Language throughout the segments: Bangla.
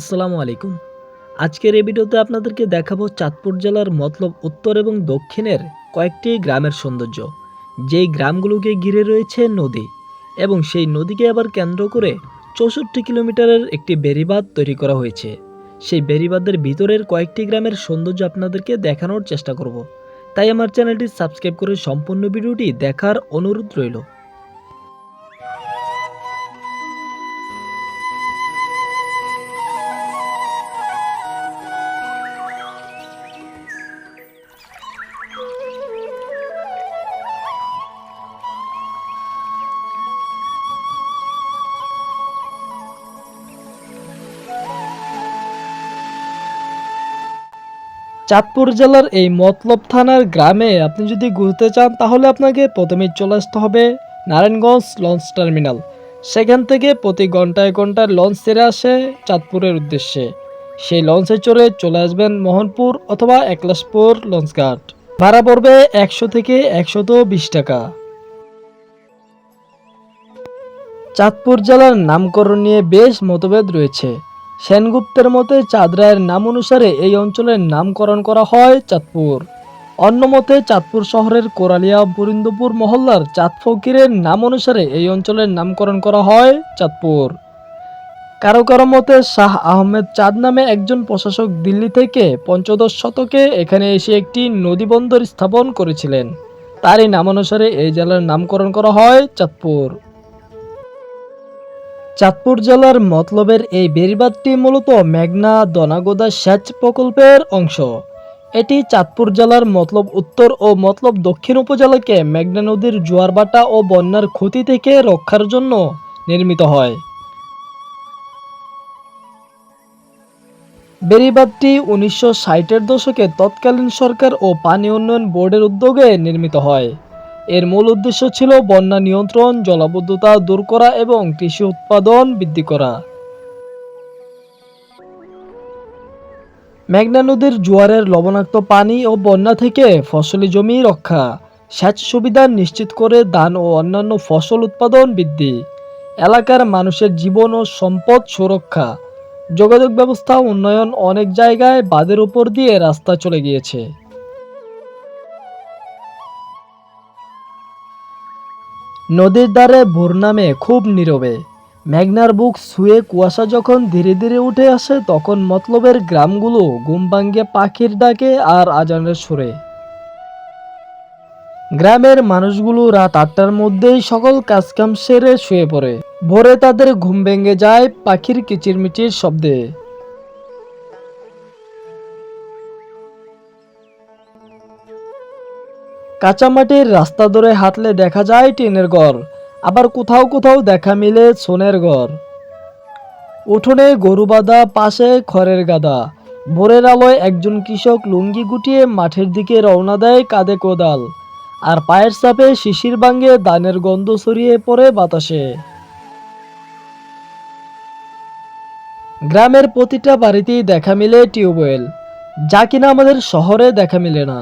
আসসালামু আলাইকুম। আজকের এই ভিডিওতে আপনাদেরকে দেখাবো চাঁদপুর জেলার মতলব উত্তর এবং দক্ষিণের কয়েকটি গ্রামের সৌন্দর্য। যেই গ্রামগুলোকে ঘিরে রয়েছে নদী এবং সেই নদীকে আবার কেন্দ্র করে চৌষট্টি কিলোমিটারের একটি বেড়িবাঁধ তৈরি করা হয়েছে। সেই বেড়িবাঁধের ভিতরের কয়েকটি গ্রামের সৌন্দর্য আপনাদেরকে দেখানোর চেষ্টা করব। তাই আমার চ্যানেলটি সাবস্ক্রাইব করে সম্পূর্ণ ভিডিওটি দেখার অনুরোধ রইল। চাঁদপুর জেলার এই মতলব থানার গ্রামে আপনি যদি ঘুরতে চান, তাহলে আপনাকে প্রথমে চলে আসতে হবে নারায়ণগঞ্জ লঞ্চ টার্মিনাল। সেখান থেকে প্রতি ঘন্টায় ঘন্টায় লঞ্চ ছেড়ে আসে চাঁদপুরের উদ্দেশ্যে। সেই লঞ্চে চড়ে চলে আসবেন মোহনপুর অথবা একলাসপুর লঞ্চঘাট। ভাড়া পড়বে একশো থেকে একশত বিশ টাকা। চাঁদপুর জেলার নামকরণ নিয়ে বেশ মতভেদ রয়েছে। সেনগুপ্তের মতে চাঁদ রায়ের নাম অনুসারে এই অঞ্চলের নামকরণ করা হয় চাঁদপুর। অন্য মতে চাঁদপুর শহরের কোরালিয়া বরিন্দপুর মহল্লার চাঁদ ফকিরের নাম অনুসারে এই অঞ্চলের নামকরণ করা হয় চাঁদপুর। কারও কারও মতে শাহ আহমেদ চাঁদ নামে একজন প্রশাসক দিল্লি থেকে পঞ্চদশ শতকে এখানে এসে একটি নদী বন্দর স্থাপন করেছিলেন। তারই নাম অনুসারে এই জেলার নামকরণ করা হয় চাঁদপুর। চাঁদপুর জেলার মতলবের এই বেড়িবাঁধটি মূলত মেঘনা, দনাগোদা সেচ প্রকল্পের অংশ। এটি চাঁদপুর জেলার মতলব উত্তর ও মতলব দক্ষিণ উপজেলাকে মেঘনা নদীর জোয়ারবাটা ও বন্যার ক্ষতি থেকে রক্ষার জন্য নির্মিত হয়। বেড়িবাঁধটি উনিশশো ষাটের দশকে তৎকালীন সরকার ও পানি উন্নয়ন বোর্ডের উদ্যোগে নির্মিত হয়। এর মূল উদ্দেশ্য ছিল বন্যা নিয়ন্ত্রণ, জলাবদ্ধতা দূর করা এবং কৃষি উৎপাদন বৃদ্ধি করা। মেঘনা নদীর জোয়ারের লবণাক্ত পানি ও বন্যা থেকে ফসলি জমি রক্ষা, সেচ সুবিধা নিশ্চিত করে ধান ও অন্যান্য ফসল উৎপাদন বৃদ্ধি, এলাকার মানুষের জীবন ও সম্পদ সুরক্ষা, যোগাযোগ ব্যবস্থা, উন্নয়ন অনেক জায়গায় বাঁধের উপর দিয়ে রাস্তা চলে গিয়েছে। নদীর ধারে ভোর নামে খুব নীরবে। মেঘনার বুক শুয়ে কুয়াশা যখন ধীরে ধীরে উঠে আসে, তখন মতলবের গ্রামগুলো ঘুম ভাঙ্গে পাখির ডাকে আর আজানের সুরে। গ্রামের মানুষগুলো রাত আটটার মধ্যেই সকল কাজকাম সেরে শুয়ে পড়ে। ভোরে তাদের ঘুম ভেঙে যায় পাখির কিচিরমিচির শব্দে। কাঁচামাটির রাস্তা ধরে হাঁটলে দেখা যায় টিনের ঘর, আবার কোথাও কোথাও দেখা মিলে সোনের ঘর। উঠোনে গরু বাঁধা, পাশে খড়ের গাদা ভোরের আলোয় একজন কৃষক লুঙ্গি গুটিয়ে মাঠের দিকে রওনা দেয় কাঁধে কোদাল, আর পায়ের চাপে শিশির ভাঙ্গে দানের গন্ধ ছড়িয়ে পড়ে বাতাসে। গ্রামের প্রতিটা বাড়িতেই দেখা মিলে টিউবওয়েল, যা কিনা আমাদের শহরে দেখা মিলে না।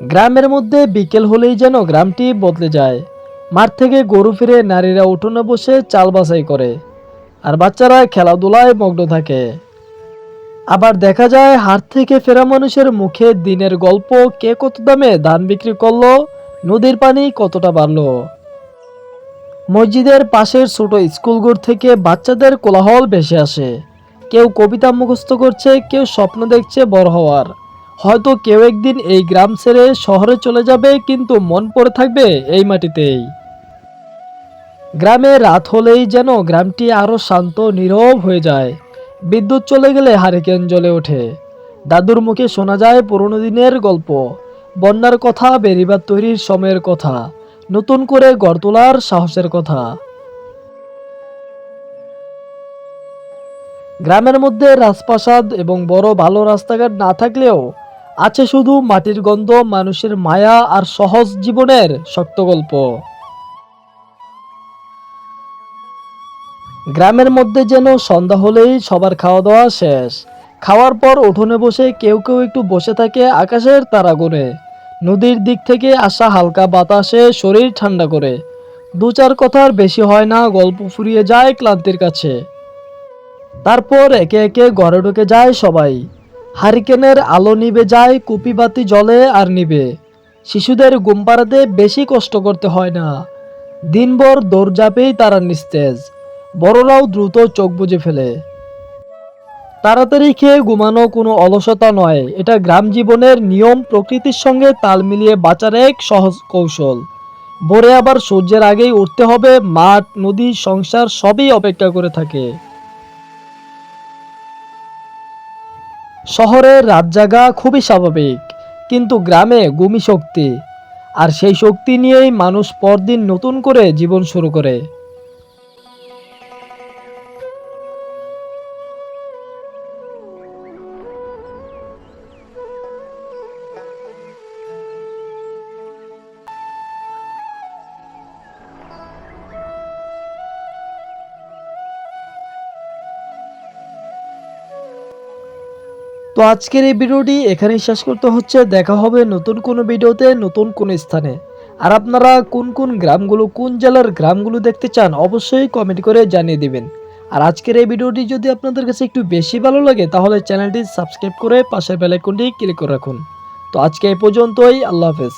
গ্রামের মধ্যে বিকেল হলেই যেন গ্রামটি বদলে যায়। মাঠ থেকে গরু ফিরে নারীরা উঠোনে বসে চাল বাছাই করে, আর বাচ্চারা খেলাধুলায় মগ্ন থাকে। আবার দেখা যায়, হাট থেকে ফেরা মানুষের মুখে দিনের গল্প, কে কত দামে ধান বিক্রি করল, নদীর পানি কতটা বাড়লো। মসজিদের পাশের ছোট স্কুলঘর থেকে বাচ্চাদের কোলাহল ভেসে আসে। কেউ কবিতা মুখস্থ করছে, কেউ স্বপ্ন দেখছে বড় হওয়ার। হয়তো কেউ একদিন এই গ্রাম ছেড়ে শহরে চলে যাবে, কিন্তু মন পড়ে থাকবে এই মাটিতেই। গ্রামে রাত হলেই যেন গ্রামটি আরও শান্ত নীরব হয়ে যায়। বিদ্যুৎ চলে গেলে হারিকেন জ্বলে ওঠে। দাদুর মুখে শোনা যায় পুরনো দিনের গল্প। বন্যার কথা বেরিবাদ তৈরির সময়ের কথা, নতুন করে গড় তোলার সাহসের কথা। গ্রামের মধ্যে রাজপ্রাসাদ এবং বড় ভালো রাস্তাঘাট না থাকলেও আছে শুধু মাটির গন্ধ, মানুষের মায়া আর সহজ জীবনের শক্ত গল্প। গ্রামের মধ্যে যেন সন্ধ্যা হলেই সবার খাওয়া দাওয়া শেষ। খাওয়ার পর উঠোনে বসে কেউ কেউ একটু বসে থাকে আকাশের তারা গুনে নদীর দিক থেকে আসা হালকা বাতাসে শরীর ঠান্ডা করে। দু চার কথার বেশি হয় না, গল্প ফুরিয়ে যায় ক্লান্তির কাছে। তারপর একে একে ঘরে ঢুকে যায় সবাই। হারিকেনের আলো নিবে যায় কুপি বাতি জ্বলে আর নিবে শিশুদের ঘুম বেশি কষ্ট করতে হয় না। দিনভর দৌড়ঝাঁপেই তারা নিস্তেজ। বড়রাও দ্রুত চোখ বুজে ফেলে। তাড়াতাড়ি খেয়ে ঘুমানো কোনো অলসতা নয়। এটা গ্রাম জীবনের নিয়ম, প্রকৃতির সঙ্গে তাল মিলিয়ে বাঁচার এক সহজ কৌশল। ভোরে আবার সূর্যের আগেই উঠতে হবে, মাঠ, নদী, সংসার সবই অপেক্ষা করে থাকে। শহরে রাত জাগা খুবই স্বাভাবিক, কিন্তু গ্রামে গুমি শক্তি। আর সেই শক্তি নিয়েই মানুষ পরদিন নতুন করে জীবন শুরু করে। তো আজকের এই ভিডিওটি এখানেই শেষ করতে হচ্ছে। দেখা হবে নতুন কোনো ভিডিওতে নতুন কোনো স্থানে। আর আপনারা কোন কোন গ্রামগুলো, কোন জেলার গ্রামগুলো দেখতে চান, অবশ্যই কমেন্ট করে জানিয়ে দিবেন। আর আজকের এই ভিডিওটি যদি আপনাদের কাছে একটু বেশি ভালো লাগে, তাহলে চ্যানেলটি সাবস্ক্রাইব করে পাশের বেলাইকনটি ক্লিক করে রাখুন। তো আজকে এই পর্যন্তই, আল্লাহ হাফেজ।